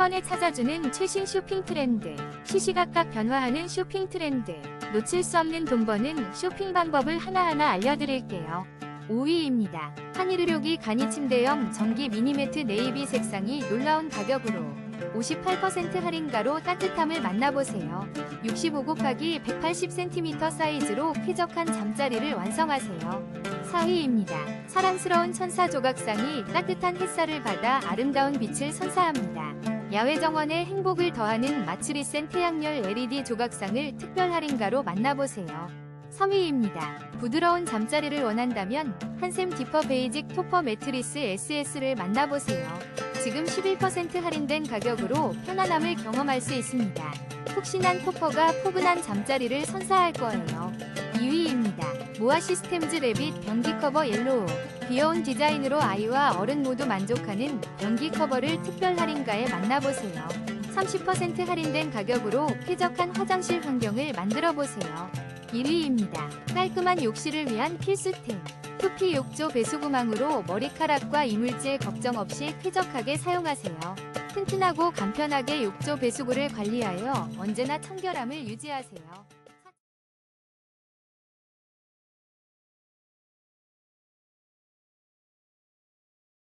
번에 찾아주는 최신 쇼핑 트렌드. 시시각각 변화하는 쇼핑 트렌드. 놓칠 수 없는 돈 버는 쇼핑 방법을 하나하나 알려드릴게요. 5위입니다. 한일의료기 간이 침대형 전기 미니매트 네이비 색상이 놀라운 가격으로 58% 할인가로 따뜻함을 만나보세요. 65 곱하기 180cm 사이즈로 쾌적한 잠자리를 완성하세요. 4위입니다. 사랑스러운 천사 조각상이 따뜻한 햇살을 받아 아름다운 빛을 선사합니다. 야외 정원에 행복을 더하는 마츠리센 태양열 LED 조각상을 특별 할인가로 만나보세요. 3위입니다. 부드러운 잠자리를 원한다면 한샘 디퍼 베이직 토퍼 매트리스 SS를 만나보세요. 지금 11% 할인된 가격으로 편안함을 경험할 수 있습니다. 푹신한 토퍼가 포근한 잠자리를 선사할 거예요. 2위입니다. 모아 시스템즈 레빗 변기 커버 옐로우. 귀여운 디자인으로 아이와 어른 모두 만족하는 변기 커버를 특별 할인가에 만나보세요. 30% 할인된 가격으로 쾌적한 화장실 환경을 만들어 보세요. 1위입니다. 깔끔한 욕실을 위한 필수템. 투피 욕조 배수구망으로 머리카락과 이물질 걱정 없이 쾌적하게 사용하세요. 튼튼하고 간편하게 욕조 배수구를 관리하여 언제나 청결함을 유지하세요.